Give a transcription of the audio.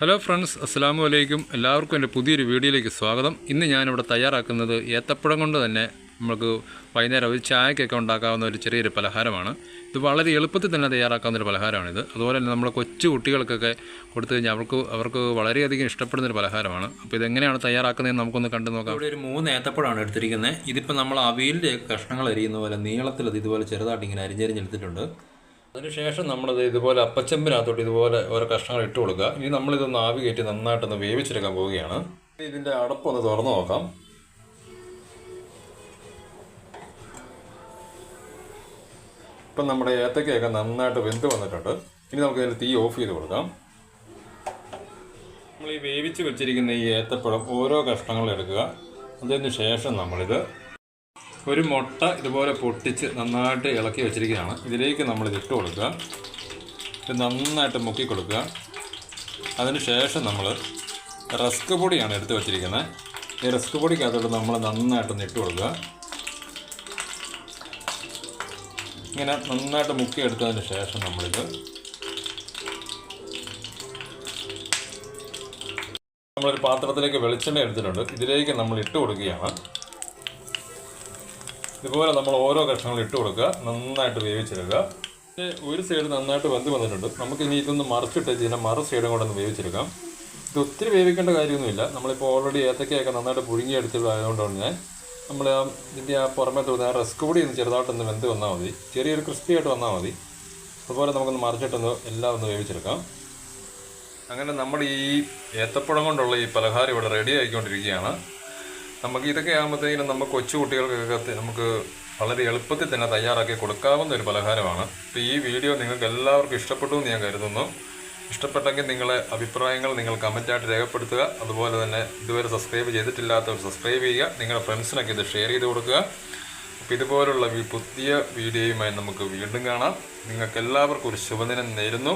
Hello friends അസ്സാമു അലൈക്കും എല്ലാവർക്കും എന്റെ പുതിയൊരു വീഡിയോയിലേക്ക് സ്വാഗതം. ഇന്ന് ഞാനിവിടെ തയ്യാറാക്കുന്നത് ഏത്തപ്പഴം കൊണ്ട് തന്നെ നമുക്ക് വൈകുന്നേരം ഒരു ചായക്കൊക്കെ ഉണ്ടാക്കാവുന്ന ഒരു ചെറിയൊരു പലഹാരമാണ്. ഇത് വളരെ എളുപ്പത്തിൽ തന്നെ തയ്യാറാക്കാവുന്ന ഒരു പലഹാരമാണിത്. അതുപോലെ തന്നെ നമ്മുടെ കൊച്ചു കുട്ടികൾക്കൊക്കെ കൊടുത്തു കഴിഞ്ഞാൽ അവർക്ക് അവർക്ക് വളരെയധികം ഇഷ്ടപ്പെടുന്ന ഒരു പലഹാരമാണ്. അപ്പോൾ ഇതെങ്ങനെയാണ് തയ്യാറാക്കുന്നതെന്ന് നമുക്കൊന്ന് കണ്ടു നോക്കാം. ഇവിടെ ഒരു മൂന്ന് ഏത്തപ്പഴമാണ് എടുത്തിരിക്കുന്നത്. ഇതിപ്പോൾ നമ്മൾ അവിയലിന്റെ കഷ്ണങ്ങൾ അരിയുന്ന പോലെ നീളത്തിൽ അത് ഇതുപോലെ ചെറുതായിട്ട് ഇങ്ങനെ അരിഞ്ഞരിഞ്ഞെടുത്തിട്ടുണ്ട്. അതിനുശേഷം നമ്മളത് ഇതുപോലെ അപ്പച്ചമ്പിനകത്തോട്ട് ഇതുപോലെ ഓരോ കഷ്ണങ്ങൾ ഇട്ട് കൊടുക്കുക. ഇനി നമ്മളിതൊന്ന് ആവി കയറ്റി നന്നായിട്ടൊന്ന് വേവിച്ചെടുക്കാൻ പോവുകയാണ്. ഇതിന്റെ അടപ്പൊന്ന് തുറന്നു നോക്കാം. ഇപ്പം നമ്മുടെ ഏത്തക്കയൊക്കെ നന്നായിട്ട് വെന്ത് വന്നിട്ടുണ്ട്. ഇനി നമുക്ക് ഇതിൽ തീ ഓഫ് ചെയ്ത് കൊടുക്കാം. നമ്മൾ ഈ വേവിച്ച് വെച്ചിരിക്കുന്ന ഈ ഏത്തപ്പഴം ഓരോ കഷ്ണങ്ങൾ എടുക്കുക. അതിന് ശേഷം നമ്മളിത് ഒരു മുട്ട ഇതുപോലെ പൊട്ടിച്ച് നന്നായിട്ട് ഇളക്കി വെച്ചിരിക്കുകയാണ്. ഇതിലേക്ക് നമ്മൾ ഇട്ട് കൊടുക്കുക. ഇത് നന്നായിട്ട് മുക്കി കൊടുക്കുക. അതിന് ശേഷം നമ്മൾ റസ്ക് പൊടിയാണ് എടുത്ത് വെച്ചിരിക്കുന്നത്. ഈ റസ്ക് പൊടിക്കകത്തോട്ട് നമ്മൾ നന്നായിട്ടൊന്ന് ഇട്ട് കൊടുക്കുക. ഇങ്ങനെ നന്നായിട്ട് മുക്കി എടുത്തതിന് ശേഷം നമ്മളിത് നമ്മളൊരു പാത്രത്തിലേക്ക് വെളിച്ചെണ്ണ എടുത്തിട്ടുണ്ട്. ഇതിലേക്ക് നമ്മൾ ഇട്ട് കൊടുക്കുകയാണ്. ഇതുപോലെ നമ്മൾ ഓരോ കഷ്ണങ്ങളും ഇട്ട് കൊടുക്കുക. നന്നായിട്ട് വേവിച്ചെടുക്കുക. ഒരു സൈഡ് നന്നായിട്ട് വെന്ത് വന്നിട്ടുണ്ട്. നമുക്ക് ഇനി ഇതൊന്ന് മറിച്ചിട്ട് ഇതിനെ മറു സൈഡും കൂടെ ഒന്ന് വേവിച്ചെടുക്കാം. ഇത് ഒത്തിരി വേവിക്കേണ്ട കാര്യമൊന്നുമില്ല. നമ്മളിപ്പോൾ ഓൾറെഡി ഏത്തക്കയൊക്കെ നന്നായിട്ട് പുഴുങ്ങി പുഴുങ്ങിയെടുത്തതായതുകൊണ്ടാണ് ഞാൻ. നമ്മൾ ആ ഇതിന്റെ ആ പുറമേ തോന്നുന്ന ആ റസ്ക് കൂടി ഒന്ന് ചെറുതായിട്ടൊന്ന് വെന്ത് വന്നാൽ മതി. ചെറിയൊരു ക്രിസ്പി ആയിട്ട് വന്നാൽ മതി. അതുപോലെ നമുക്കൊന്ന് മറിച്ചിട്ടൊന്ന് എല്ലാം ഒന്ന് വേവിച്ചെടുക്കാം. അങ്ങനെ നമ്മൾ ഈ ഏത്തപ്പഴം കൊണ്ടുള്ള ഈ പലഹാരം ഇവിടെ റെഡി ആയിക്കൊണ്ടിരിക്കുകയാണ്. നമുക്ക് ഇതൊക്കെ ആകുമ്പോഴത്തേക്കും നമുക്ക് കൊച്ചു കുട്ടികൾക്കൊക്കെ നമുക്ക് വളരെ എളുപ്പത്തിൽ തന്നെ തയ്യാറാക്കി കൊടുക്കാവുന്ന ഒരു പലഹാരമാണ്. അപ്പോൾ ഈ വീഡിയോ നിങ്ങൾക്ക് എല്ലാവർക്കും ഇഷ്ടപ്പെട്ടു എന്ന് ഞാൻ കരുതുന്നു. ഇഷ്ടപ്പെട്ടെങ്കിൽ നിങ്ങളെ അഭിപ്രായങ്ങൾ നിങ്ങൾ കമന്റായിട്ട് രേഖപ്പെടുത്തുക. അതുപോലെ തന്നെ ഇതുവരെ സബ്സ്ക്രൈബ് ചെയ്തിട്ടില്ലാത്തവർ സബ്സ്ക്രൈബ് ചെയ്യുക. നിങ്ങളുടെ ഫ്രണ്ട്സിനൊക്കെ ഇത് ഷെയർ ചെയ്ത് കൊടുക്കുക. അപ്പോൾ ഇതുപോലുള്ള പുതിയ വീഡിയോയുമായി നമുക്ക് വീണ്ടും കാണാം. നിങ്ങൾക്ക് എല്ലാവർക്കും ഒരു ശുഭദിനം നേരുന്നു.